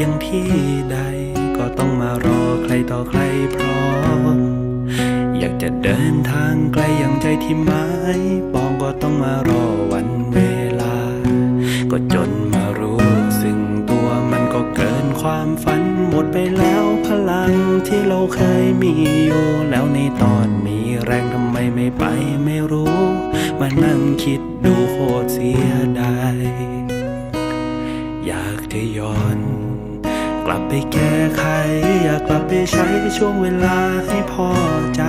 ยังที่ใด ก็ต้องมารอใครต่อใครพร้อม อยากจะเดินทางไกลอย่างใจที่หมายปองก็ต้องมารอวันเวลา ก็จนมารู้ซึ่งตัวมันก็เกินความฝันหมดไปแล้วพลังที่เราเคยมีอยู่ แล้วในตอนมีแรงทำไมไม่ไปไม่รู้ มานั่งคิดดูโคตรเสียดายอยากจะย้อน ไปแก้ไข อยากกลับไปใช้ช่วงเวลาให้พอใจ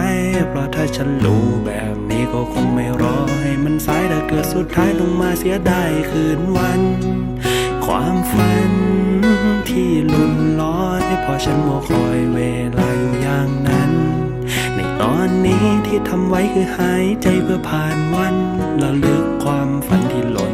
เพราะถ้าฉันรู้แบบนี้ก็คงไม่รอให้มันสายแต่เกิดสุดท้ายต้องมาเสียดายคืนวัน ความฝันที่ลุนลอยเพอฉันมัวคอยเวลาอยู่อย่างนั้น ในตอนนี้ที่ทำไว้คือหายใจเพื่อผ่านวันระลึกความฝันที่หล่น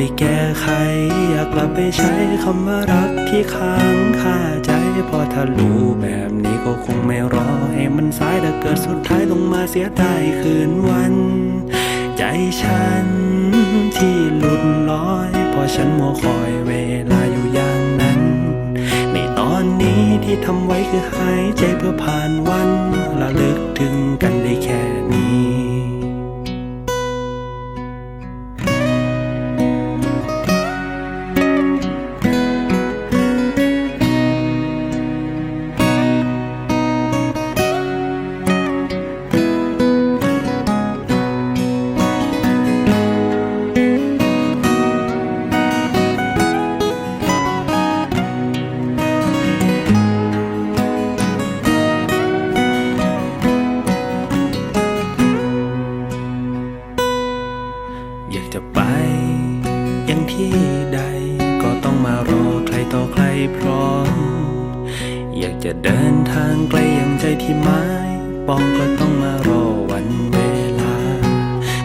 ไปแก้ไข อยากกลับไปใช้คำว่ารักที่ค้างคาใจพอถ้ารู้แบบนี้ก็คงไม่รอให้มันสายแต่เกิดสุดท้ายต้องมาเสียดายคืนวัน ใจฉันที่หลุดลอยพอฉันมัวคอยเวลาอยู่อย่างนั้น ในตอนนี้ที่ทำไว้คือหายใจเพื่อผ่านวัน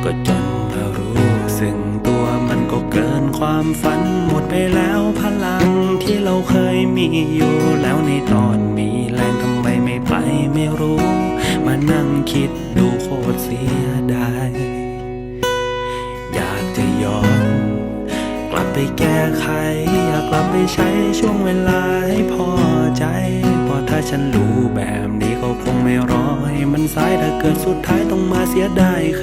ก็จนมารู้ซึ่งตัวมันก็เกินความฝันหมดไปแล้วพลังที่เราเคยมีอยู่แล้วในตอนมีแรงทำไมไม่ไปไม่รู้ มานั่งคิดดูโคตรเสียดายอยากจะย้อนกลับไปแก้ไข อยากกลับไปใช้ช่วงเวลาให้พอใจเพราะถ้าฉันรู้แบบนี้ก็คงไม่รอให้มันสายถ้าเกิดสุดท้ายต้องมาเสียดายค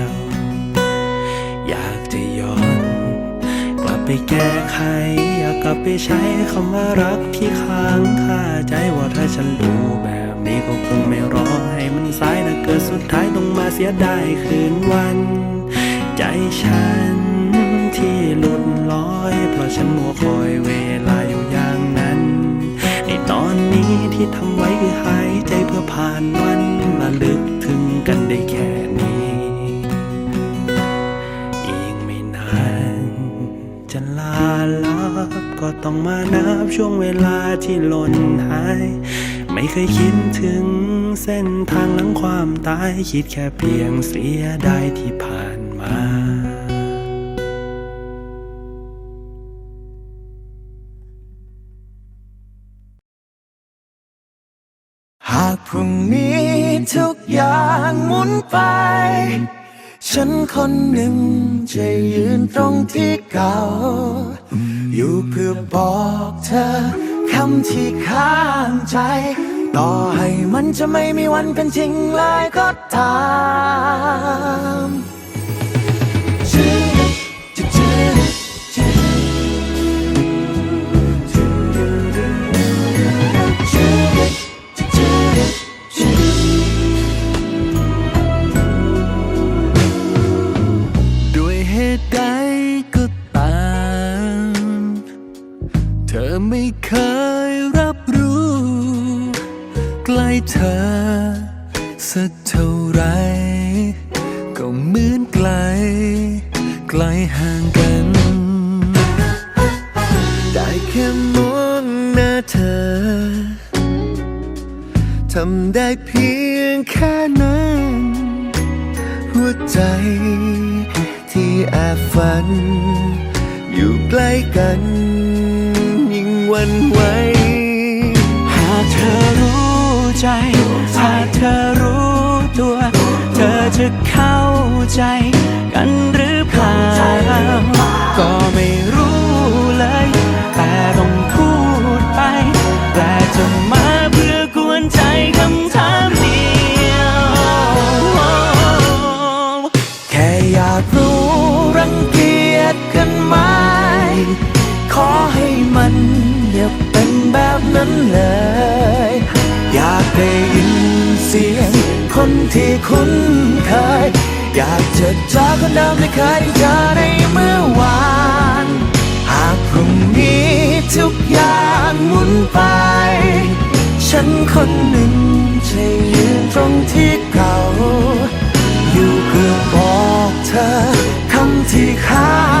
ว แก้ไข อยากกลับไปใช้คำว่ารักที่ค้างคาใจว่าถ้าฉันรู้แบบนี้ก็คงไม่รอให้มันสายแต่เกิดสุดท้ายต้องมาเสียดายคืนวัน ใจฉันที่หลุดลอย เพราะฉันมัวคอยเวลาอยู่อย่างนั้น ในตอนนี้ที่ทำไว้คือหายใจเพื่อผ่านวันระลึกถึงกันได้แค่ ก็ต้องมานับช่วงเวลาที่หล่นหาย ไม่เคยคิดถึงเส้นทางหลังความตาย คิดแค่เพียงเสียดายที่ผ่านมาหากพรุ่งนี้ทุกอย่างหมุนไป ฉันคนหนึ่งจะยืนตรงที่เก่า อยู่เพื่อบอกเธอคำที่ข้างใจ ต่อให้มันจะไม่มีวันเป็นจริงเลยก็ตาม ไม่เคยรับรู้ ใกล้เธอ สักเท่าไร ก็เหมือนไกล ไกลห่างกัน ได้แค่มองหน้าเธอ ทำได้เพียงแค่นั้น หัวใจที่แอบฝัน อยู่ใกล้กันันไว้ หากเธอรู้ใจ หากเธอรู้ตัว เธอจะเข้าใจ กันหรือเปล่าก็ไม่รู้ เป็นแบบนั้นเลย อยากได้ยินเสียง คนที่คุ้นเคย อยากจะเจอคนเดิมที่เคยเจอในเมื่อวาน หากพรุ่งนี้ทุกอย่างหมุนไป ฉันคนหนึ่งจะยืนตรงที่เก่า อยู่เพื่อบอกเธอคำที่ข้าง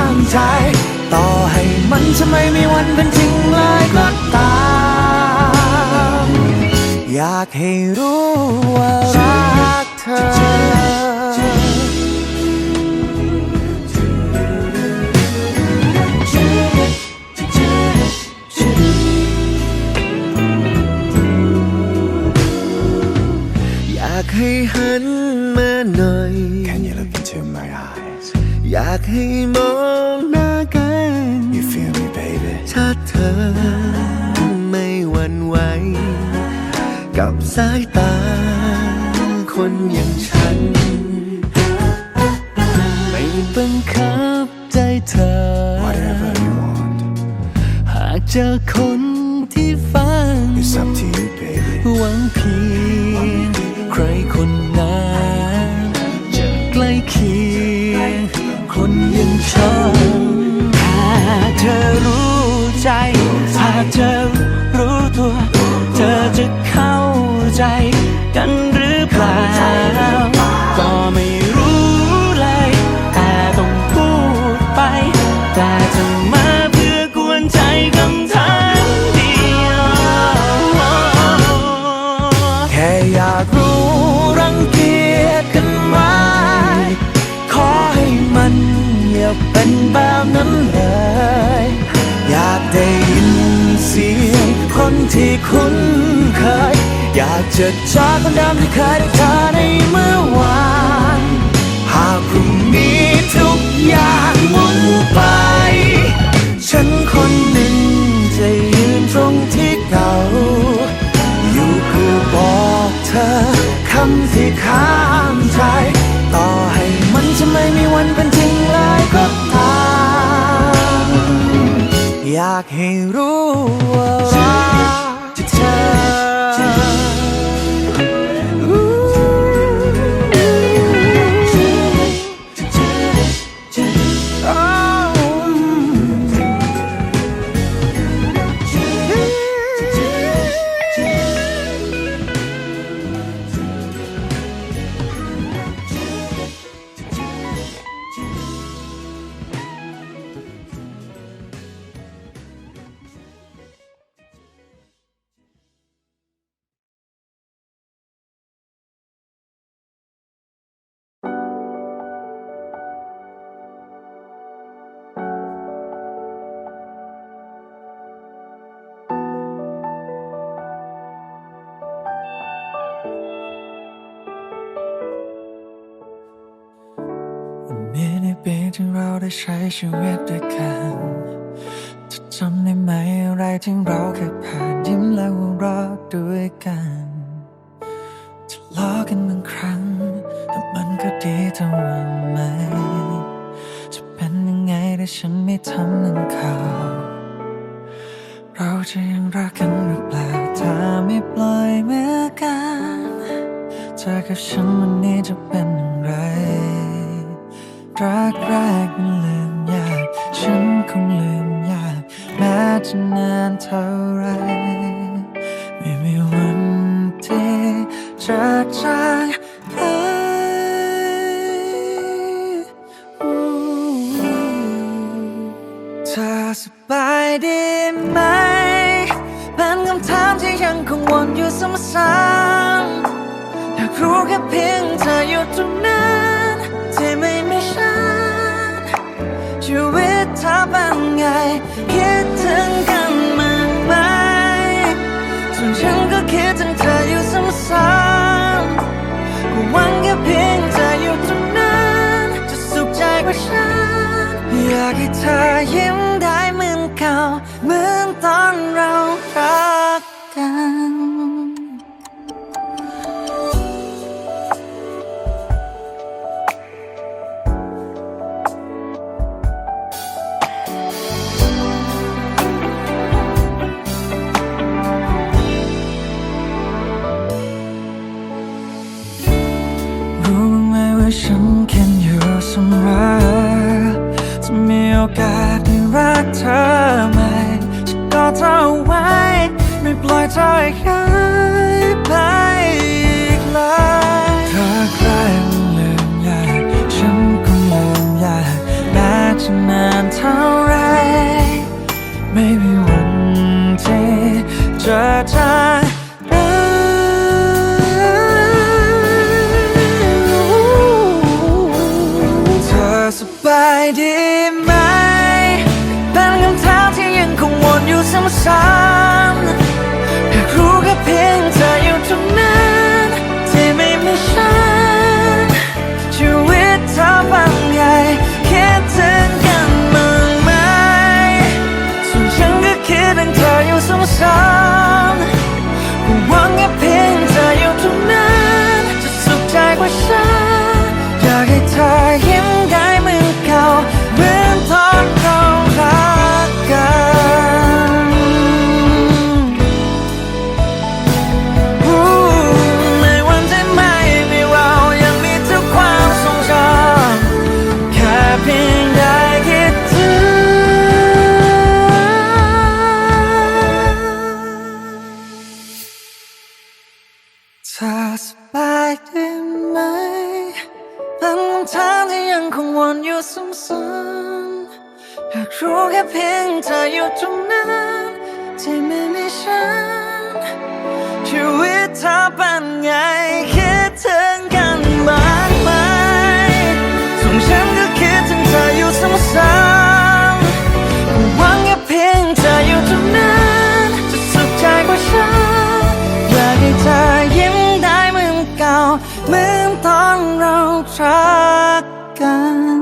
มันจะไม่มีวันเป็นจริงเลยก็ตาม อยากให้รู้ว่ารักเธออยากให้หันมาหน่อย Can you look into my eyes? อยากให้มองหน้ากัน ถ้าเธอไม่หวั่นไหว กับสายตา คนอย่างฉัน ไม่บังคับใจเธอ Whatever you want, หากเจอคนที่ฟัง it's up to you, baby. หวังเพียงใครคนนั้นจะใกล้เคียงคนอย่างฉันหากเธอรู้ ใจ หากเธอรู้ตัว เธอจะเข้าใจ ที่คุ้นเคย อยากจะเจอคนเดิมที่เคยได้เจอในเมื่อวาน หากพรุ่งนี้ทุกอย่างหมุนไป ฉันคนหนึ่งจะยืนตรงที่เก่า อยู่เพื่อบอกเธอคำที่ข้างใจ ต่อให้มันจะไม่มีวันเป็นจริงเลยก็ตามอยากให้รู้ว่า ที่เราได้ใช้ชีวิตด้วยกันจะจำได้ไหมอะไรที่เราเคยผ่านยิ้มและหัวเราะด้วยกันทะเลาะกันบางครั้งแต่มันก็ดีเท่าวันไหม จะเป็นยังไงถ้าฉันไม่ทำหนั่นเขาเราจะยังรักกันหรือเปล่าถ้าไม่ปล่อยมือกันเธอกับฉันวันนี้จะเป็นอย่างไร รักแรกมันลืมยาก ฉันคงลืมยาก แม้จะนานเท่าไร ไม่มีวันที่จะจางหายเธอสบายดีไหมเป็นคำถามที่ยังคงวนอยู่ซ้ำๆอยากรู้แค่เพียงเธออยู่ตรงนั้น ชีวิตเธอเป็นไง คิดถึงกันมากไหมส่วนฉันก็คิดถึงเธออยู่ซ้ำๆก็หวังแค่เพียงเธออยู่ตรงนั้น จะสุขใจกว่าฉัน อยากให้เธอยิ้มได้เหมือนเก่าเหมือนตอน ไม่ปล่อยเธอให้หายไปอีกเลยเธอใครมันลืมยากฉันก็ลืมยากแม้จะนานเท่าไร ไม่มีวันที่จะจางหายเธอสบายดีไหม เป็นคำถามที่ยังคงวนอยู่ซ้ำๆ แค่เพียงเธออยู่ตรงนั้นที่ไม่มีฉันชีวิตเธอเป็นไงคิดถึงกันบ้างไหมส่วนฉันก็คิดถึงเธออยู่ซ้ำๆหวังแค่เพียงเธออยู่ตรงนั้นจะสุขใจกว่าฉันอยากให้เธอยิ้มได้เหมือนเก่าเหมือนตอนเรารักกัน